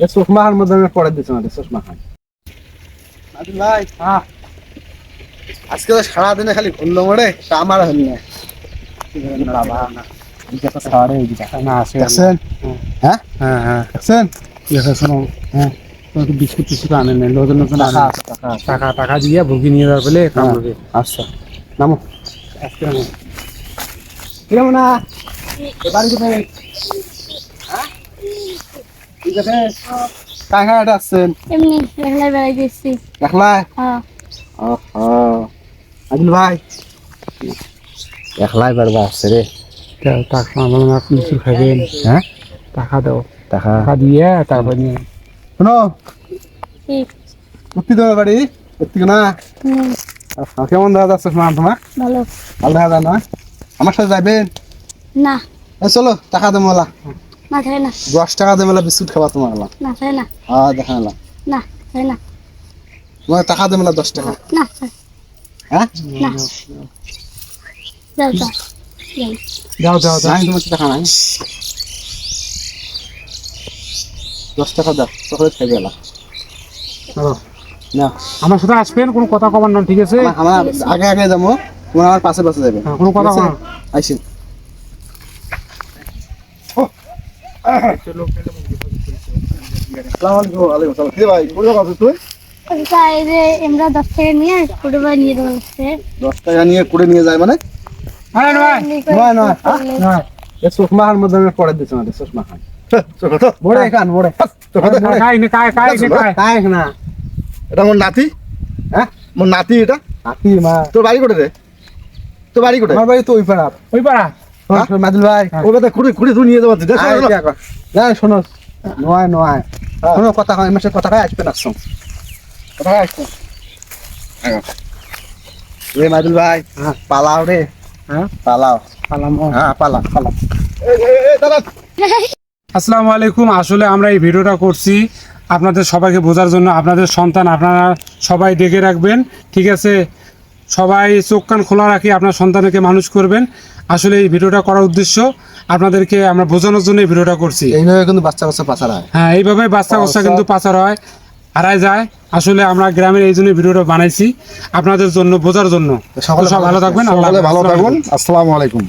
এ চশমা মধ্যে আমি পড়ে দিচ্ছি আমাদের চশমা খান ভাই হ্যাঁ। আজকে তো সারাদিনে খালি ঘুরলো মরে তা আমার হল না বাবা না হ্যাঁ? হ্যাঁ হ্যাঁ। বিস্কুট টিস্কুট আনেন নতুন নতুন টাকা টাকা দিয়ে ভুগি নিয়ে যাবে বলে কাম হ্যাঁ, আচ্ছা। নামো। আজকে কিরম না বাড়ি কোথায় কায় এটা আসছেন এমনি একলা বেড়াই দিচ্ছি একলাই হ্যাঁ। আদিল ভাই। একলাই বেড়বা আসছে রে। তা- টাকা আমার না কিছু খাবেন হ্যাঁ? টাকা দাও। টাকা। টাকা দিয়ে তারপর নিয়ে শোনো তোমার বাড়ি? সত্যি না? আচ্ছা, কেমন দেখা যাচ্ছে শোনা তোমার? ভালো। ভালো দেখা না? আমার সাথে যাবেন না। এ চলো টাকা দেবো মেলা না চাই না। দশ টাকা দেবো মেলা বিস্কুট খাবা তোমার না চাই না। হ্যাঁ দেখা মেলা না চাই না। তোমার টাকা দেবো দশ টাকা। না হ্যাঁ? না। যাও যাও। যাও যাও যাও। যাও নাই তোমার টাকা নাই। দশ টাকা দাও চকলেট খাই গেলা না। আমার সাথে আসবেন কোনো কথা কবার না ঠিক আছে? আমার- আগে আগে যাব। তোমার আমার পাশে পাশে যাবে। হ্যাঁ, কোনো কথা ঠিক আছে? কবার আইসি আসসালামু আলাইকুম ওয়ালাইকুম আসসালাম কি ভাই কোথায় আছিস তুই ওইটা এই যে আমরা দশ টাকা নিয়ে ছোট নিয়ে দেবো দশ টাকা নিয়ে কুড়ে নিয়ে যায় মানে? নয়। নয়, নয়? নয় খান মধ্যে আমি পড়ে দিচ্ছি আমাদের চশমা খান মোড়ে খান মোড়ে। কাই নে কাই কাই নে কাই কায় না। এটা মোর নাতি? হ্যাঁ? মোর নাতি এটা? হাতি মা। তোর বাড়ি কোটে রে? তোর বাড়ি কোটে আমার বাড়ি তো ওই পাড়া ওই পাড়া মাদুল ভাই হ্যাঁ। তুই নিয়ে দেখ কর। না শোনো। নয় নয়। শোনো কথা মাসে আসছো রে মাদুল ভাই হ্যাঁ। পালাও রে। হ্যাঁ? পালাও। পালাম ও। হ্যাঁ পালা পালা আসসালামু আলাইকুম আসলে আমরা এই ভিডিওটা করছি আপনাদের সবাইকে বোঝার জন্য। আপনাদের সন্তান আপনারা সবাই দেখে রাখবেন ঠিক আছে? সবাই চোখ কান খোলা রাখি আপনার সন্তানকে মানুষ করবেন। আসলে এই ভিডিওটা করার উদ্দেশ্য আপনাদেরকে আমরা বোঝানোর জন্য এই ভিডিওটা করছি। এইভাবে কিন্তু বাচ্চা বাচ্চা পাচার হয়। হ্যাঁ এইভাবে বাচ্চা বাচ্চা কিন্তু পাচার হয় হারায় যায়। আসলে আমরা গ্রামের এই জন্য ভিডিওটা বানাইছি। আপনাদের জন্য বোঝার জন্য। সকলে সব ভালো থাকবেন। ভালো থাকবেন থাকুন। আসসালামু আলাইকুম।